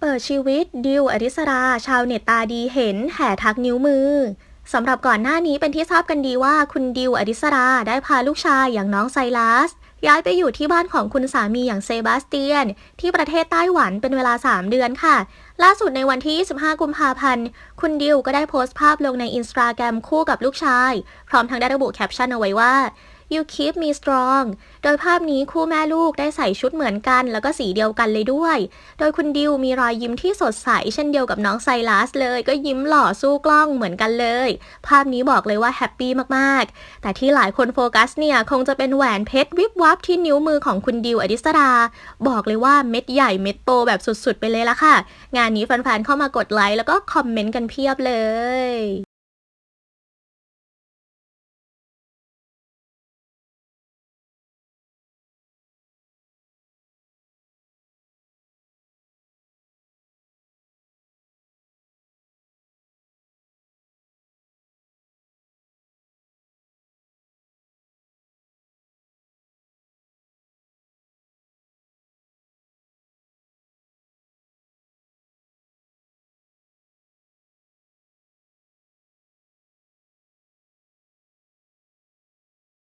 เปิดชีวิตดิวอริสรา ชาวเน็ตตาดีเห็นแห่ทักนิ้วมือสำหรับก่อนหน้านี้เป็นที่ทราบกันดีว่าคุณดิวอริสราได้พาลูกชายอย่างน้องไซรัส ย้ายไปอยู่ที่บ้านของคุณสามีอย่างเซบาสเตียน ที่ประเทศไต้หวันเป็นเวลา 3 เดือนค่ะ ล่าสุดในวันที่ 25 กุมภาพันธ์ คุณดิวก็ได้โพสต์ภาพลงในอินสตาแกรมคู่กับลูกชาย พร้อมทั้งได้ระบุแคปชั่นเอาไว้ว่า you keep me strong โดยภาพนี้คู่แม่ลูกได้ใส่ชุดเหมือนกัน แล้วก็สีเดียวกันเลยด้วย โดยคุณดิวมีรอยยิ้มที่สดใส เช่นเดียวกับน้องไซรัสเลย ก็ยิ้มหล่อสู้กล้องเหมือนกันเลย ภาพนี้บอกเลยว่าแฮปปี้มากๆ แต่ที่หลายคนโฟกัสเนี่ย คงจะเป็นแหวนเพชรวิบวับที่นิ้วมือของคุณดิวอดิสรา บอกเลยว่าเม็ดใหญ่เม็ดโตแบบสุดๆ ไปเลยละค่ะ งานนี้แฟนๆเข้ามากดไลค์แล้วก็คอมเมนต์กันเพียบเลย